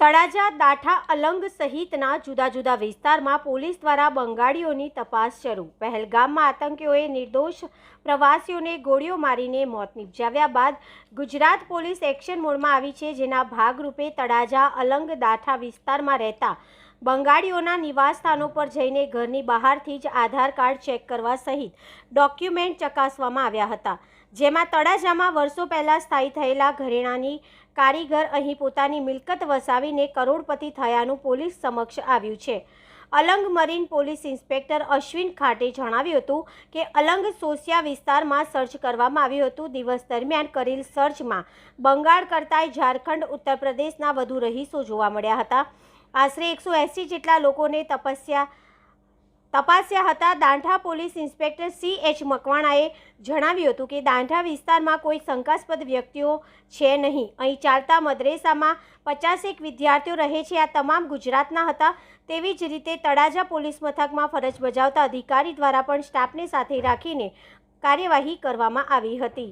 તળાજા દાઠા અલંગ સહિતના જુદા જુદા વિસ્તારમાં પોલીસ દ્વારા બંગાળીઓની તપાસ શરૂ. પહેલગામમાં આતંકીઓએ નિર્દોષ પ્રવાસીઓને ગોળીઓ મારીને મોત નિપજાવ્યા બાદ ગુજરાત પોલીસ એક્શન મોડમાં આવી છે, જેના ભાગરૂપે તળાજા અલંગ દાઠા વિસ્તારમાં રહેતા બંગાળીઓના નિવાસસ્થાનો પર જઈને ઘરની બહારથી જ આધાર કાર્ડ ચેક કરવા સહિત ડોક્યુમેન્ટ ચકાસવામાં આવ્યા હતા. જેમાં તળાજામાં વર્ષો પહેલાં સ્થાયી થયેલા ઘરેણાની કારીગર અહીં પોતાની મિલકત વસાવીને કરોડપતિ થયાનું પોલીસ સમક્ષ આવ્યું છે. Alang marine police inspector Ashwin Khate જણાવ્યું હતું કે, અલંગ સોસિયા વિસ્તારમાં સર્ચ કરવામાં આવ્યું હતું. દિવસ દરમિયાન કરેલ સર્ચમાં બંગાળ કરતાંય ઝારખંડ, ઉત્તર પ્રદેશના વધુ રહીશો જોવા મળ્યા હતા. આશરે એકસો એંસી જેટલા લોકોને તપસ્યા તપાસ્યા હતા. Dantha police inspector C H મકવાણાએ જણાવ્યું હતું કે દાંઠા વિસ્તારમાં કોઈ શંકાસ્પદ વ્યક્તિઓ છે નહીં. અહીં ચાલતા મદ્રેસામાં પચાસેક વિદ્યાર્થીઓ રહે છે. આ તમામ ગુજરાતના હતા. તેવી જ રીતે તળાજા પોલીસ મથકમાં ફરજ બજાવતા અધિકારી દ્વારા પણ સ્ટાફને સાથે રાખીને કાર્યવાહી કરવામાં આવી હતી.